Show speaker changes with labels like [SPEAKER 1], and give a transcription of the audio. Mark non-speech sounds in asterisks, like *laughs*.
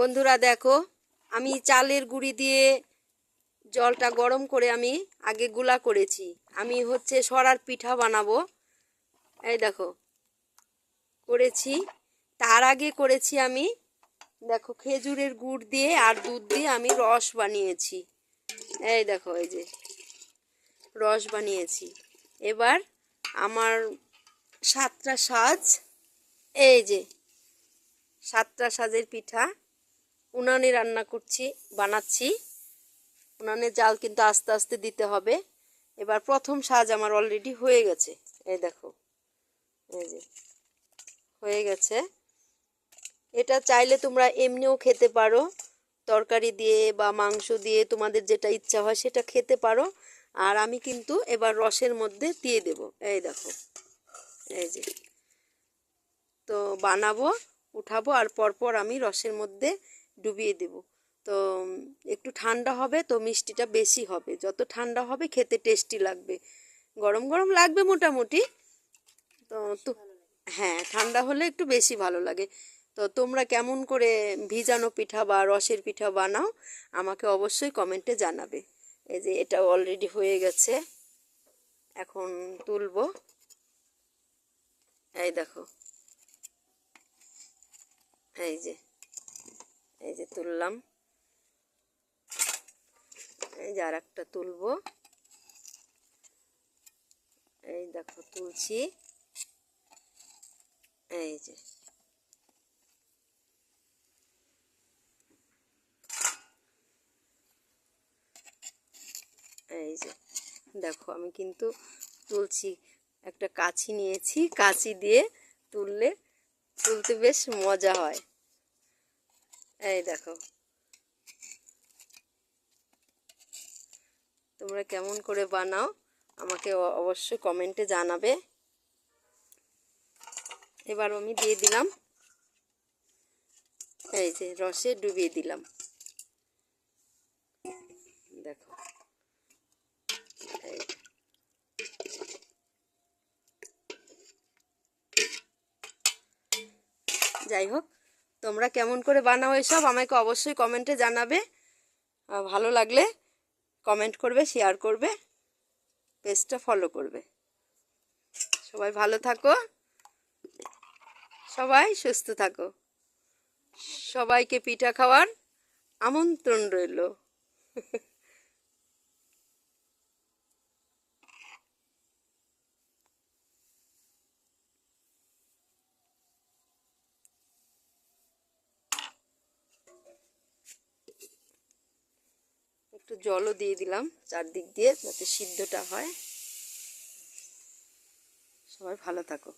[SPEAKER 1] বন্ধুরা দেখো, আমি চালের গুঁড়ি দিয়ে জলটা গরম করে আমি আগে গুলা করেছি। আমি হচ্ছে সরার পিঠা বানাবো। এই দেখো, করেছি। তার আগে করেছি আমি, দেখো, খেজুরের গুড় দিয়ে আর দুধ দিয়ে আমি রস বানিয়েছি। এই দেখো, এই যে, রস বানিয়েছি। এবার আমার সাতটা সাজ, এই যে, সাতটা সাজের পিঠা উনানে রান্না করছি, বানাচ্ছি। উনানের জাল কিন্তু আস্তে আস্তে দিতে হবে। এবার প্রথম সাজ আমার অলরেডি হয়ে গেছে। এই দেখো, এই যে, হয়ে গেছে। এটা চাইলে তোমরা এমনিও খেতে পারো। তরকারি দিয়ে বা মাংস দিয়ে তোমাদের যেটা ইচ্ছা হয় সেটা খেতে পারো। আর আমি কিন্তু এবার রসের মধ্যে দিয়ে দেব। এই দেখো, এই যে। তো বানাবো, উঠাবো আর পরপর আমি রসের মধ্যে ডুবিয়ে দেব। তো একটু ঠান্ডা হবে তো মিষ্টিটা বেশি হবে। যত ঠান্ডা হবে খেতে টেস্টি লাগবে। গরম গরম লাগবে মোটামুটি। তো তো হ্যাঁ ঠান্ডা হলে একটু বেশি ভালো লাগে। তো তোমরা কেমন করে ভিজানো পিঠা বা রসের পিঠা বানাও আমাকে অবশ্যই কমেন্টে জানাবে। এই যে এটা অলরেডি হয়ে গেছে। এখন তুলবো। এই দেখো। এই যে এই যে তুললাম। এই যে আর একটা তুলবো। এই দেখো তুলছি। এই যে। এই যে। দেখো আমি কিন্তু তুলছি। একটা কাছি নিয়েছি, কাছি দিয়ে তুললে তুলতে বেশ মজা হয়। এই দেখো। তোমরা কেমন করে বানাও, আমাকে অবশ্যই কমেন্টে জানাবে। এবার আমি দিয়ে দিলাম। এই যে, রসে ডুবিয়ে দিলাম। দেখো। যাই হোক তোমরা কেমন করে বানাও এসব আমাকে অবশ্যই কমেন্টে জানাবে। ভালো লাগলে কমেন্ট করবে শেয়ার করবে পেজটা ফলো করবে। সবাই ভালো থাকো। সবাই সুস্থ থাকো। সবাইকে পিঠা খাওয়ার আমন্ত্রণ রইল। *laughs* একটু জলও দিয়ে দিলাম চারদিক দিয়ে যাতে সিদ্ধটা হয়। সবাই ভালো থাকো।